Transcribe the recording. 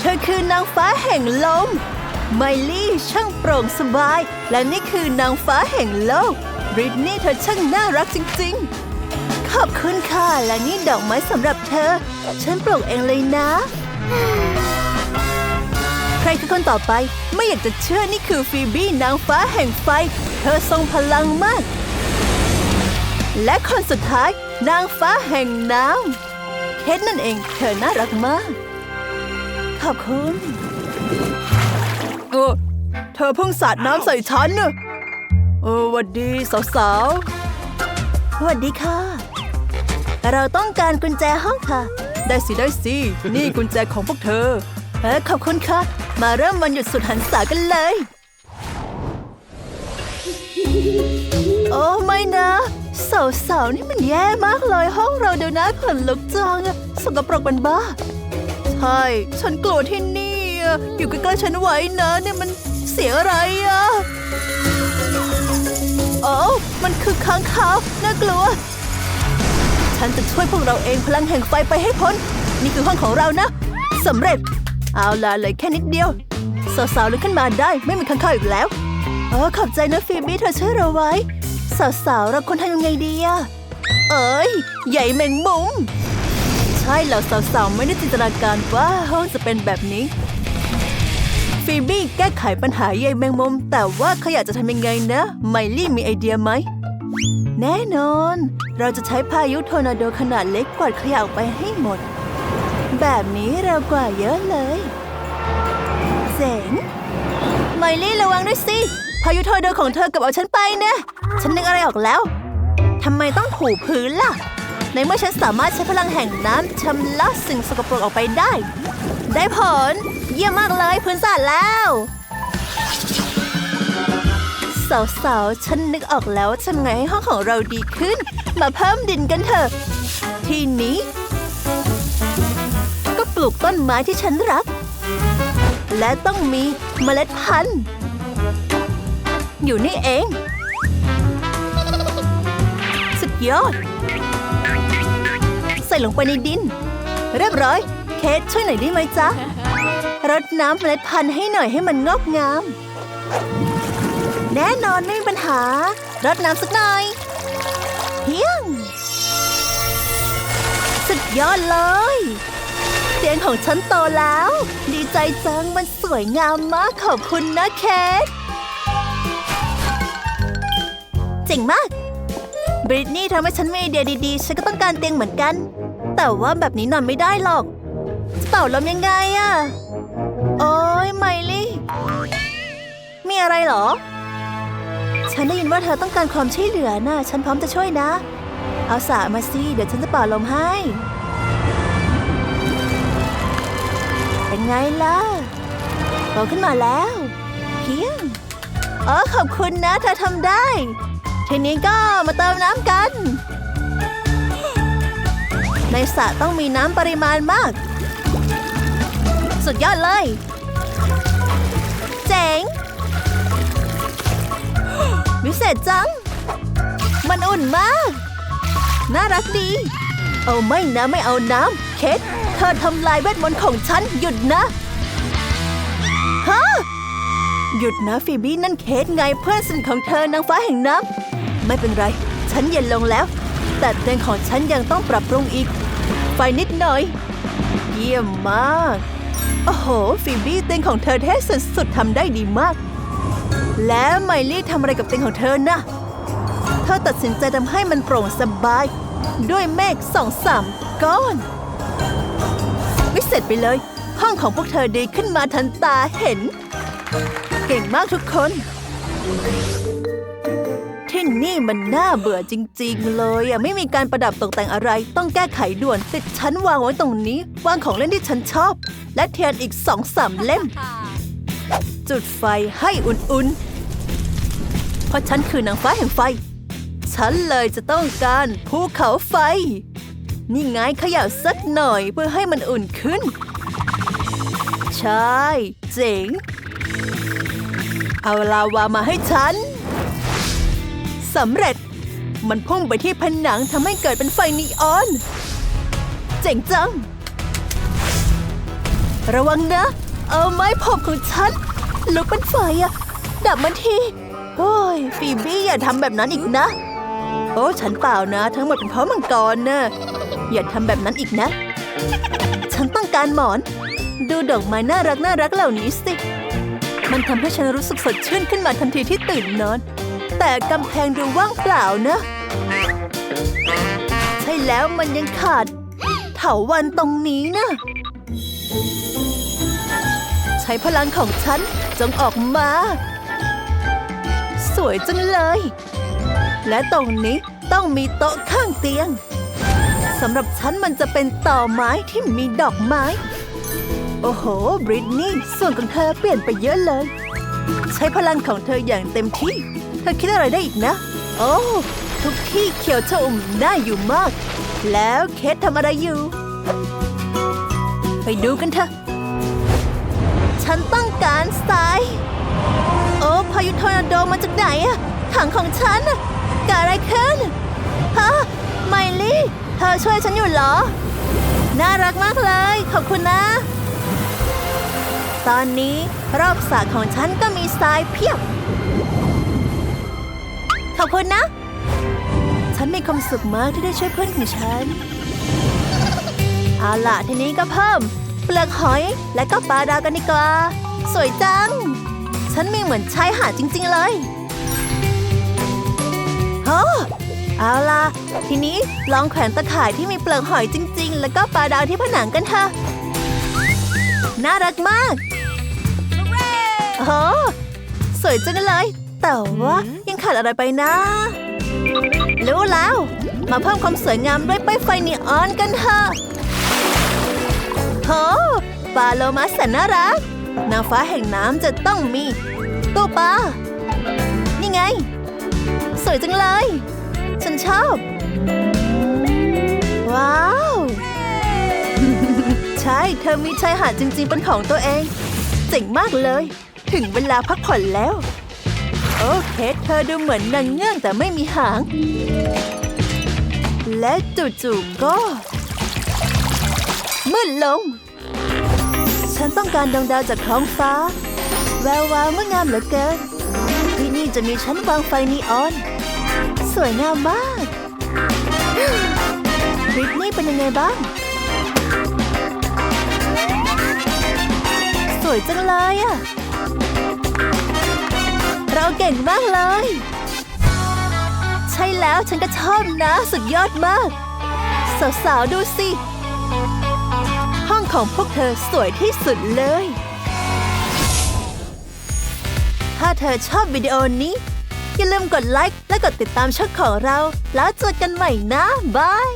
เธอคือนางฟ้าแห่งลม ไมลี่ช่างโปร่งสบาย และนี่คือนางฟ้าแห่งโลกบริตนี่เธอช่างน่ารักจริงๆ ขอบคุณค่ะ และนี่ดอกไม้สำหรับเธอ ฉันปลูกเองเลยนะ ใครคือคนต่อไป ไม่อยากจะเชื่อนี่คือฟีบี้นางฟ้าแห่งไฟ เธอทรงพลังมาก และคนสุดท้าย นางฟ้าแห่งน้ำเคทนั่นเองเธอน่ารักมาก ขอบคุณเออเธอเพิ่งสาดน้ำใส่ฉันเนอะเออหวัดดีสาวๆสวัสดีค่ะ เราต้องการกุญแจห้องค่ะ ได้สิได้สิ นี่กุญแจของพวกเธอเออขอบคุณค่ะ มาเริ่มวันหยุดสุดหันษากันเลย โอ้ไม่นะสาวๆนี่มันแย่มากเลยห้องเราเดี๋ยวนะขนลุกจังอะสกปรกเป็นบ้า ใช่ฉันกลัวที่นี่ อยู่ใกล้ๆฉันไว้นะเนี่ยมันเสียอะไรอะโอ้มันคือค้างคาวน่ากลัว ฉันจะช่วยพวกเราเองพลังแห่งไฟไปให้พ้น นี่คือห้องของเรานะสำเร็จ เอาล่ะเลยแค่นิดเดียว สาวๆลุกขึ้นมาได้ไม่มีข้างๆอีกแล้วเออขอบใจนะฟีบี้เธอช่วยเราไว้ สาวๆเราควรทำยังไงดีอะเอ้ย ใหญ่แมงมุม ใช่แล้วสาวๆไม่ได้จินตนาการว่าห้องจะเป็นแบบนี้ ฟีบี้แก้ไขปัญหาใยแมงมุม แต่ว่าเขาอยากจะทำยังไงนะ ไมลี่มีไอเดียไหม แน่นอน เราจะใช้พายุทอร์นาโดขนาดเล็กกวาดขยะออกไปให้หมด แบบนี้เร็วกว่าเยอะเลยเจ๋งไมลี่ระวังด้วยสิพายุทอร์นาโดของเธอกับเอาฉันไปนะ ฉันนึกอะไรออกแล้วทำไมต้องถูพื้นล่ะ ในเมื่อฉันสามารถใช้พลังแห่งน้ำชำระสิ่งสกปรกออกไปได้ ได้ผล เยี่ยมมากเลยพื้นสะอาดแล้วสาวๆ ฉันนึกออกแล้วทำไงให้ห้องของเราดีขึ้น มาเพิ่มดินกันเถอะ ทีนี้ ก็ปลูกต้นไม้ที่ฉันรัก และต้องมีเมล็ดพันธุ์ อยู่นี่เอง สุดยอด ใส่ลงไปในดิน เรียบร้อย เคทช่วยหน่อยได้ไหมจ๊ะ รดน้ำเมล็ดพันธุ์ให้หน่อยให้มันงอกงาม แน่นอนไม่มีปัญหา รดน้ำสักหน่อยเพียง สุดยอดเลยเตียงของฉันโตแล้ว ดีใจจังมันสวยงามมากขอบคุณนะเคทเจ๋งมาก บริตนี่ทำให้ฉันมีไอเดียดีๆ ฉันก็ต้องการเตียงเหมือนกัน แต่ว่าแบบนี้นอนไม่ได้หรอกจะเป่าลมยังไงอะโอ้ยไมลี่ มีอะไรเหรอ ฉันได้ยินว่าเธอต้องการความช่วยเหลือนะ่ะ ฉันพร้อมจะช่วยนะ เอาสระมาสิเดี๋ยวฉันจะเป่าลมให้ เป็นไงล่ะโตขึ้นมาแล้ว เพียงเออขอบคุณนะ เธอทำได้ ทีนี้ก็มาเติมน้ำกัน ในสระต้องมีน้ำปริมาณมาก สุดยอดเลย เจ๋ง วิเศษจัง มันอุ่นมาก น่ารักดี เอาไม่นะไม่เอาน้ำ เคทเธอทำลายเวทมนต์ของฉัน หยุดนะ ฮะหยุดนะฟีบี้นั่นเคทไงเพื่อนสนิทของเธอนางฟ้าแห่งน้ำ ไม่เป็นไร ฉันเย็นลงแล้ว แต่เตียงของฉันยังต้องปรับปรุงอีก ไฟนิดหน่อย เยี่ยมมาก โอ้โหฟีบี้เตียงของเธอเท่สุดๆทำได้ดีมาก แล้วไมลี่ทำอะไรกับเตียงของเธอนะเธอตัดสินใจทำให้มันโปร่งสบาย ด้วยเมฆสองสามก้อน วิเศษไปเลย ห้องของพวกเธอดีขึ้นมาทันตาเห็น เก่งมากทุกคน นี่มันน่าเบื่อจริง ๆ เลยอะไม่มีการประดับตกแต่งอะไร ต้องแก้ไขด่วนติดชั้นวางไว้ตรงนี้วางของเล่นที่ฉันชอบ และเทียนอีกสองสามเล่ม จุดไฟให้อุ่นๆ เพราะฉันคือนางฟ้าแห่งไฟ ฉันเลยจะต้องการภูเขาไฟ นี่ไงขย่าสักหน่อยเพื่อให้มันอุ่นขึ้น ใช่ เจ๋ง เอาลาวามาให้ฉัน สำเร็จ มันพุ่งไปที่ผนังทำให้เกิดเป็นไฟนีออน เจ๋งจัง ระวังนะ เอาไม้ผมของฉันลุกเป็นไฟอะดับมันทีโอ้ยฟีบี้อย่าทำแบบนั้นอีกนะ โอ้ฉันเปล่านะ ทั้งหมดเป็นเพราะมังกรนะอย่าทำแบบนั้นอีกนะ ฉันต้องการหมอน ดูดอกไม้น่ารักน่ารักเหล่านี้สิ มันทำให้ฉันรู้สึกสดชื่นขึ้นมาทันทีที่ตื่นนอน แต่กำแพงดูว่างเปล่านะ ใช่แล้วมันยังขาด เถาวันตรงนี้นะ ใช้พลังของฉันจงออกมา สวยจังเลย และตรงนี้ต้องมีโต๊ะข้างเตียงสำหรับฉันมันจะเป็นต่อไม้ที่มีดอกไม้ โอ้โห บริตนี่ส่วนของเธอเปลี่ยนไปเยอะเลย ใช้พลังของเธออย่างเต็มที่ ธอคิดอะไรได้อีกนะ โอ้ทุกที่เขียวชอุ่มน่าอยู่มาก แล้วเคททำอะไรอยู่ ไปดูกันเถอะ ฉันต้องการทราย โอ้พายุทอร์นาโดมาจากไหนอะถังของฉันเกิดอะไรขึ้นฮะไมลี่เธอช่วยฉันอยู่เหรอ น่ารักมากเลย ขอบคุณนะ ตอนนี้รอบสระของฉันก็มีทรายเพียบ ขอบคุณนะ ฉันมีความสุขมากที่ได้ช่วยเพื่อนของฉัน เอาล่ะทีนี้ก็เพิ่ม เปลือกหอยและก็ปลาดาวกันดีกว่า สวยจัง ฉันมีเหมือนชายหาดจริง ๆ เลยโอ้เอาล่ะ ทีนี้ลองแขวนตะข่ายที่มีเปลือกหอยจริง ๆ แล้วก็ปลาดาวที่ผนังกันเถอะน่ารักมาก โอ้สวยจังเลย แต่ว่า ขาดอะไรไปนะ รู้แล้ว มาเพิ่มความสวยงามด้วยป้ายไฟนีออนกันเถอะโหปลาโลมาแสนน่ารักนางฟ้าแห่งน้ำจะต้องมีตู้ปลา นี่ไง สวยจังเลย ฉันชอบ ว้าว ใช่ เธอมีชายหาดจริงๆเป็นของตัวเอง เจ๋งมากเลย ถึงเวลาพักผ่อนแล้ว โอเค เธอดูเหมือนนางเงื้องแต่ไม่มีหาง และจู่ๆก็มืดลง ฉันต้องการดวงดาวจากท้องฟ้า แวววาวเมื่องามเหลือเกิน ที่นี่จะมีชั้นวางไฟนีออน สวยงามมากบริตนี่เป็นยังไงบ้าง สวยจังเลยอะ เราเก่งมากเลย ใช่แล้วฉันก็ชอบนะ สุดยอดมาก สาวๆ ดูสิ ห้องของพวกเธอสวยที่สุดเลย ถ้าเธอชอบวิดีโอนี้ อย่าลืมกดไลค์และกดติดตามช่องของเรา แล้วเจอกันใหม่นะ บาย